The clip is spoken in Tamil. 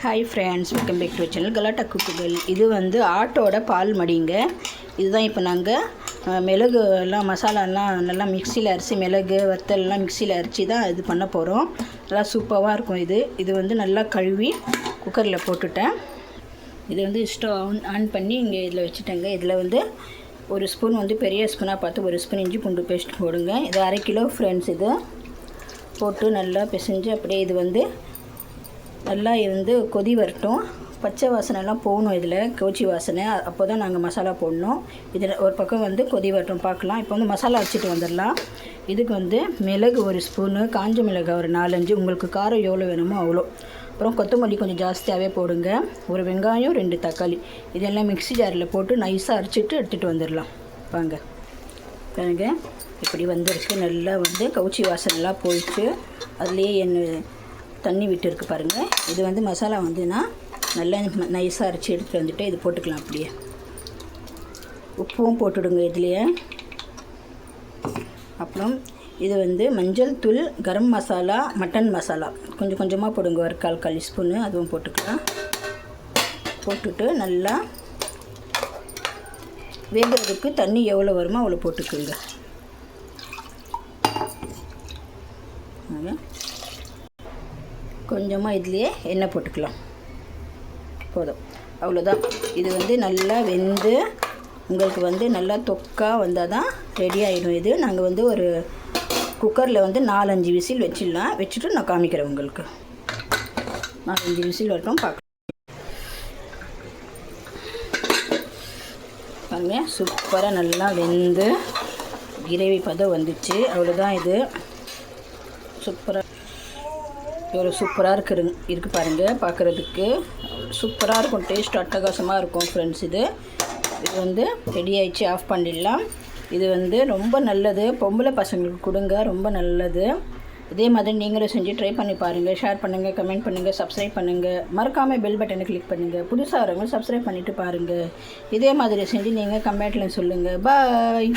Hi friends welcome back to channel கலாட்டா குக்குகள் இது வந்து ஆட்டோட பால் மடிங்க. இதுதான் இப்போ நாங்கள் மிளகு எல்லாம் மசாலாலாம் நல்லா மிக்சியில் அரைச்சி மிளகு வத்தல்லாம் மிக்சியில் அரைச்சி தான் இது பண்ண போகிறோம் நல்லா சூப்பராக இருக்கும் இது. இது வந்து நல்லா கழுவி குக்கரில் போட்டுட்டேன். இது வந்து ஸ்டவ் ஆன் ஆன் பண்ணி இங்கே இதில் வச்சுட்டேங்க. இதில் வந்து ஒரு ஸ்பூன் வந்து பெரிய ஸ்பூனாக பார்த்து ஒரு ஸ்பூன் இஞ்சி பூண்டு பேஸ்ட் போடுங்க. இது அரை கிலோ ஃப்ரெண்ட்ஸ் இது. போட்டு நல்லா பிசைஞ்சு அப்படியே இது வந்து நல்லா இது வந்து கொதி வரட்டும். பச்சை வாசனைலாம் போகணும் இதில் கவுச்சி வாசனை. அப்போ தான் நாங்கள் மசாலா போடணும். இதில் ஒரு பக்கம் வந்து கொதி வரட்டும் பார்க்கலாம். இப்போ வந்து மசாலா வச்சுட்டு வந்துடலாம். இதுக்கு வந்து மிளகு ஒரு ஸ்பூனு காஞ்ச மிளகு ஒரு நாலஞ்சு. உங்களுக்கு காரம் எவ்வளோ வேணுமோ அவ்வளோ. அப்புறம் கொத்தமல்லி கொஞ்சம் ஜாஸ்தியாகவே போடுங்க. ஒரு வெங்காயம் ரெண்டு தக்காளி. இதெல்லாம் மிக்ஸி ஜாரில் போட்டு நைஸாக அரைச்சிட்டு எடுத்துகிட்டு வந்துடலாம். வாங்க. பாருங்க. இப்படி வந்துருச்சு நல்லா வந்து கவுச்சி வாசனைலாம் போயிடுச்சு. அதுலேயே என் தண்ணி விட்டுருக்கு பாருங்கள் இது வந்து மசாலா வந்துன்னா நல்லா நைஸாக அரைச்சி எடுத்துகிட்டு வந்துட்டு இது போட்டுக்கலாம் அப்படியே. உப்பும் போட்டுடுங்க இதுலேயே. அப்புறம் இது வந்து மஞ்சள் தூள் கரம் மசாலா மட்டன் மசாலா. கொஞ்சம் கொஞ்சமாக போடுங்க. ஒரு கால் கால் ஸ்பூனு அதுவும் போட்டுக்கலாம். போட்டுட்டு நல்லா வேகிறதுக்கு தண்ணி எவ்வளோ வருமோ அவ்வளோ போட்டுக்குங்க. கொஞ்சமாக இதுலேயே எண்ணெய் போட்டுக்கலாம். போதும். அவ்வளோதான் இது வந்து நல்லா வெந்து உங்களுக்கு வந்து நல்லா தொக்கா வந்தால் தான் ரெடி ஆகிடும் இது. நாங்கள் வந்து ஒரு குக்கரில் வந்து நாலஞ்சு விசில் வச்சிடலாம். வச்சுட்டு நான் காமிக்கிறேன் உங்களுக்கு. நாலஞ்சு விசில் வரட்டும் பார்க்கலாம் பாருங்க சூப்பராக நல்லா வெந்து கிரேவி பதம் வந்துச்சு. அவ்வளோதான் இது. சூப்பராக எவ்வளோ சூப்பராக இருக்குது. இருக்குது பாருங்கள் பார்க்குறதுக்கு சூப்பராக இருக்கும் டேஸ்ட் அட்டகாசமாக இருக்கும் ஃப்ரெண்ட்ஸ் இது. இது வந்து ரெடி ஆயிடுச்சு ஆஃப் பண்ணிடலாம். இது வந்து ரொம்ப நல்லது. பொம்பளை பசங்களுக்கு கொடுங்க ரொம்ப நல்லது. இதே மாதிரி நீங்களும் செஞ்சு ட்ரை பண்ணி பாருங்கள் ஷேர் பண்ணுங்கள் கமெண்ட் பண்ணுங்கள் சப்ஸ்கிரைப் பண்ணுங்கள் மறக்காமல் பெல் பட்டனை கிளிக் பண்ணுங்கள் புதுசாக வரவங்க சப்ஸ்கிரைப் பண்ணிவிட்டு பாருங்கள் இதே மாதிரி செஞ்சு நீங்கள் கமெண்ட்டில் சொல்லுங்கள் பாய்